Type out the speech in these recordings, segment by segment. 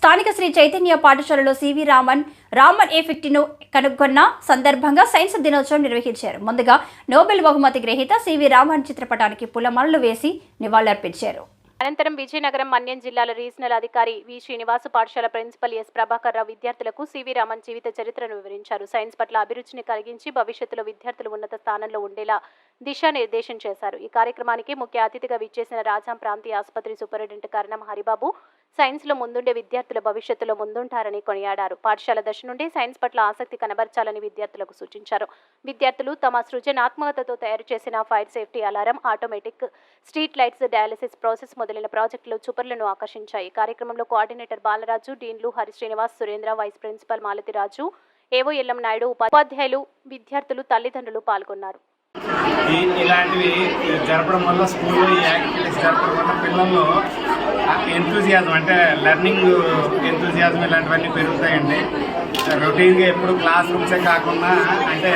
స్థానిక శ్రీ చైతన్య పాఠశాలలో సివి రామన్ రామన్ ఎఫెక్ట్ను కనుగొన్న సందర్భంగా సైన్స్ దినోత్సవం నిర్వహించారు. ముందుగా నోబెల్ బహుమతి గ్రహీత సివి రామన్ చిత్రపటానికి పూలమాలలు వేసి నివాళులర్పించారు. అనంతరం విజయనగరం మన్యం జిల్లాల రీజనల్ అధికారి వి శ్రీనివాస పాఠశాల ప్రిన్సిపల్ ఎస్ ప్రభాకర్ రావు విద్యార్థులకు సివి రామన్ జీవిత చరిత్రను వివరించారు. సైన్స్ పట్ల అభిరుచిని కలిగించి భవిష్యత్తులో విద్యార్థులు ఉన్నత స్థానంలో ఉండేలా దిశానిర్దేశం చేశారు. ఈ కార్యక్రమానికి ముఖ్య అతిథిగా విచ్చేసిన రాజాం ప్రాంతీయ ఆసుపత్రి సూపరింటెండెంట్ కరణం హరిబాబు సైన్స్లో ముందుండే విద్యార్థుల భవిష్యత్తులో ముందుంటారని కొనియాడారు. పాఠశాల దశ నుండి సైన్స్ పట్ల ఆసక్తి కనబర్చాలని విద్యార్థులకు సూచించారు. విద్యార్థులు తమ సృజనాత్మకతతో తయారు చేసిన fire safety alarm automatic street lights dialysis process మొదలైన ప్రాజెక్టులు చూపర్లను ఆకర్షించాయి. కార్యక్రమంలో coordinator Balaraju డీన్లు Hari Srinivas Surendra vice principal Malathiraju AO Yellam Naidu ఉపాధ్యాయులు విద్యార్థులు తల్లిదండ్రులు పాల్గొన్నారు. ఇలాంటివి జరపడం వల్ల స్కూల్లో ఈ జరపడం వల్ల పిల్లల్లో ఎంతూజియాజం అంటే లెర్నింగ్ ఎంతూజియాజం ఇలాంటివన్నీ పెరుగుతాయండి. రొటీన్గా ఎప్పుడు క్లాస్ రూమ్సే కాకుండా అంటే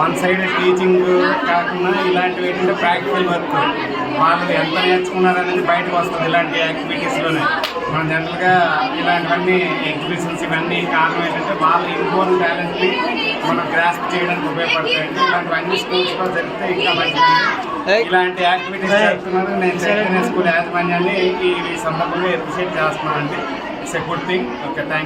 వన్ సైడ్ టీచింగ్ కాకుండా ఇలాంటివి ఏంటంటే ప్రాక్టికల్ వర్క్ వాళ్ళు ఎంత నేర్చుకున్నారనేది బయటకు వస్తుంది ఇలాంటి యాక్టివిటీస్లోనే మనం జనరల్గా ఇలాంటివన్నీ ఎగ్జిబిషన్స్ ఇవన్నీ కారణం ఏంటంటే వాళ్ళ ఇన్బోర్న్ టాలెంట్ని మనం గ్రాస్ప్ చేయడానికి ఉపయోగపడతాయండి. ఇలాంటివన్నీ స్కూల్స్లో జరిగితే ఇంకా మంచిది ఇలాంటి యాక్టివిటీస్ జరుగుతున్నారు నేను చైతన్య స్కూల్ యాజమాన్యాన్ని ఈ సందర్భంగా అప్రిషియేట్ చేస్తున్నానండి it's a good thing okay thank